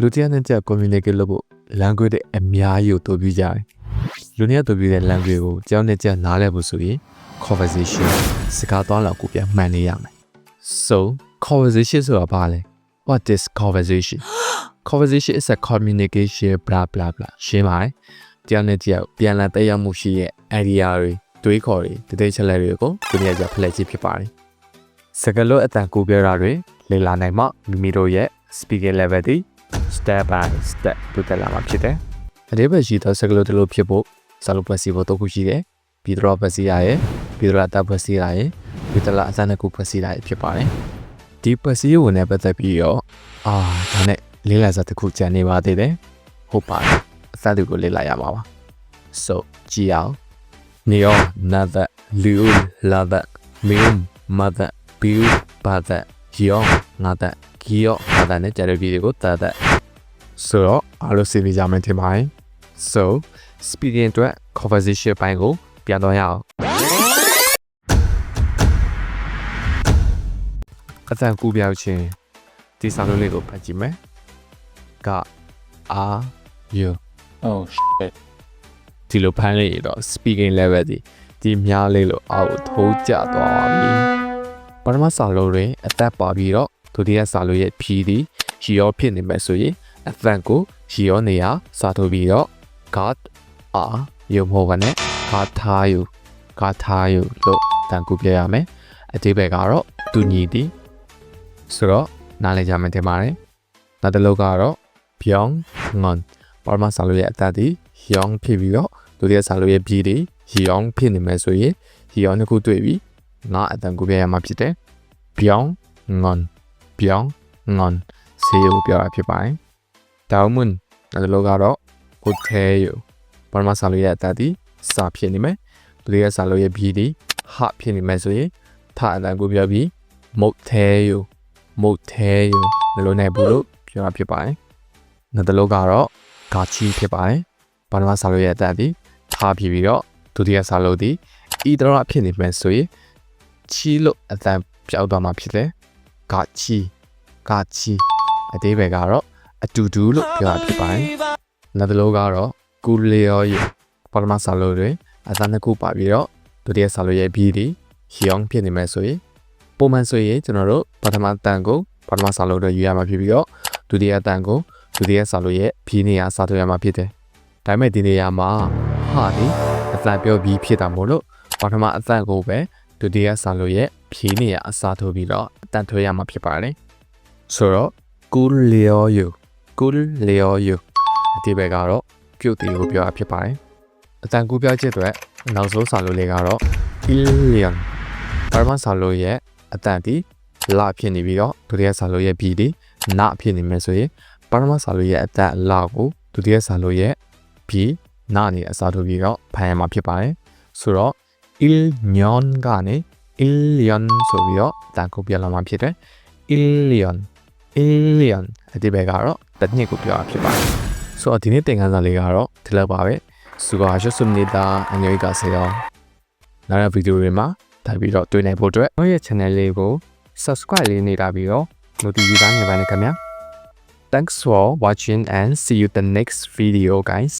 လူတစ်ယောက်နဲ့တစ်ယောက် communicate လုပ်ဖို့ language တွေအများကြီးကိုတိုးပြီးကြတယ်လူတစ်ယောက်တိုးပြီးတဲ့ language ကိုတစ်ယောက်နဲ့တစ်ယောက်နားလည်ဖို့ဆိုရင် conversation စကားသွားလောက်ကိုပြန်မှန်နေရမယ် so conversation ဆိုတာဘာလဲ what is conversation conversation is a communication blah blah blah ရှင်းပါတယ်တစ်ယောက်နဲ့တစ်ယောက်ပြန်လည်တက်ရောက်မှုရှိရဲ့ idea တွေတွေးခေါ်တွေတတိချက်လက်တွေကိုသူတို့ရဲ့ဖလှယ်ခြင်းဖြစ်ပါတယ်စကားလုံးအတန်ကိုပြောတာတွေလေ့လာနိုင်မှမိမိတို့ရဲ့ speaking level တွေ step by step တိုးတက်လာမှာဖြစ်တယ်အသေးပဲရှိသောစကားလုံးတစ်လို့ဖြစ်ဖို့စာလုံးပတ်စီဖို့တော့ခုရှိတယ်ပြီးတော့ပတ်စီရရဲ့ပြီးတော့အတပ်ပတ်စီရရဲ့ပြီးတော့အစမ်းတစ်ခုပတ်စီရရဲ့ဖြစ်ပါတယ်ဒီပတ်စီဝင်နဲ့ပတ်သက်ပြီးတော့အာဒါနဲ့လေးလာစားတစ်ခုကြံနေပါသေးတယ်ဟုတ်ပါတယ်အစတူကိုလေးလာရမှာပါ so ကြည့်အောင် Neo, nada, liu, lada, mium, mada, biu, bada, yo, nada, kyo, nada နဲ့ကြတဲ့ဗီဒီယိုကိုတာတာဆိုတော့အားလုံးစီးပြီးကြမယ်ထင်ပါတယ် so speaking အတွက် conversation ဘိုင်းကိုပြန်တော့ရအောင်အတန်ကူပြောက်ချင်းဒီစာလုံးလေးကိုဖတ်ကြည့်မယ်ကအာယ Oh shit. ဒီလိုဖမ်းလိုက်ရတော့ speaking level ဒီဒီများလေးလို့အောက်ကိုထိုးကျသွားပါပြီပထမစာလုံးတွင်အသက်ပါပြီးတော့ ဒုတိယစာလုံးရဲ့ဖြီးသည်ရီရောဖြစ်နေမယ်ဆိုရင်အသန်ကိုရီရောနေရာစာထုတ်ပြီးတော့ god are ရုံမဟုတ်ပါနဲ့ god ထားယူ god ထားယူလို့တန်ကူပြရမယ်အတိပ္ပယ်ကတော့သူညီသည်ဆိုတော့နားလည်ကြမယ်တင်ပါတယ်နောက်တစ်လုံးကတော့ byong ngon ပထမစာလုံးရဲ့အသက်သည် young ဖြစ်ပြီးတော့ဒုတိယစာလုံးရဲ့ပြည်တွေ young ဖြစ်နေမယ်ဆိုရင် young တစ်ခုတွေ့ပြီးငါအတန်ကိုပြရမှာဖြစ်တယ် byong ngon byong ngon ဆေးရုပ်ပြောတာဖြစ်ပါတယ်တောင်းမွန်းနောက်တစ်လုံးကတော့ hotel ယူပထမစာလုံးရဲ့အသက်သည်စာဖြစ်နေမယ်ဒုတိယစာလုံးရဲ့ပြည်တွေ ha ဖြစ်နေမယ်ဆိုရင်ထအတန်ကိုပြောပြီး motel ယူ motel ယူဒီလိုနဲ့ဘူးလို့ပြောတာဖြစ်ပါတယ်နောက်တစ်လုံးကတော့ဂါချီဖြစ်ပါတယ်။ဘာနမစာလို့ရဲ့အတက်ဒီထားပြီးပြီးတော့ဒုတိယစာလို့ဒီဤတရဖြစ်နေမယ်ဆိုရင်ချီလို့အတန်ပြောက်သွားမှာဖြစ်တယ်။ ဂါချီဂါချီအသေးပဲကတော့အတူတူလို့ပြောတာဖြစ်ပါတယ်။နောက်တစ်လုံးကတော့ကူလီယောယဘာနမစာလို့တွေအတန်တစ်ခုပါပြီးတော့ဒုတိယစာလို့ရဲ့ဘီဒီယောင်ဖြစ်နေမယ်ဆိုရင်ပုံမှန်ဆိုရင်ကျွန်တော်တို့ပထမတန်ကိုပထမစာလို့တွေယူရမှာဖြစ်ပြီးတော့ဒုတိယတန်ကိုဒုတိယစာလို့ရဲ့ဖြီးနေရစာထုတ်ရမှာဖြစ်တယ်။ဒါပေမဲ့ဒီနေရာမှာဟာဒီအသံပြောပြီးဖြစ်တာမို့လို့ပထမအသံကိုပဲဒုတိယစာလို့ရဲ့ ဖြီးနေရအစာထုတ်ပြီးတော့အတန်ထွေးရမှာဖြစ်ပါတယ်။ဆိုတော့ cool leo you cool leo you အတိပဲကတော့ပြုတ်တီကိုပြောတာဖြစ်ပါတယ်။အတန်ကူပြောချက်တွေနောက်ဆုံးစာလို့လေးကတော့ illion ပထမစာလို့ရဲ့အတန်ဒီလဖြစ်နေပြီးတော့ဒုတိယစာလို့ရဲ့ဘီဒီနဖြစ်နေမယ်ဆိုရင်ပထမစာလို့ရဲ့အသက်အလောက်ကိုဒုတိယစာလို့ရဲ့ပြီးနာနေအစားထိုးပြီးတော့ဖန်ရမှာဖြစ်ပါတယ်ဆိုတော့ il nyon ကနေ illion ဆိုပြီးတော့တန်ကိုပြလာမှာဖြစ်တယ် illion illion အတိပဲကတော့တစ်နှစ်ကိုပြောတာဖြစ်ပါတယ်ဆိုတော့ဒီနေ့သင်ခန်းစာလေးကတော့ဒီလောက်ပါပဲစုပါရှုစုနေတာအငယ်ကဆေးရောနောက်တဲ့ဗီဒီယိုတွေမှာတိုက်ပြီးတော့တွေ့နိုင်ဖို့အတွက်ကျွန်တော်ရဲ့ channel လေးကို subscribe လေးနေတာပြီးတော့ notification နေပါနဲ့ခင်ဗျာ Thanks for watching and see you the next video guys.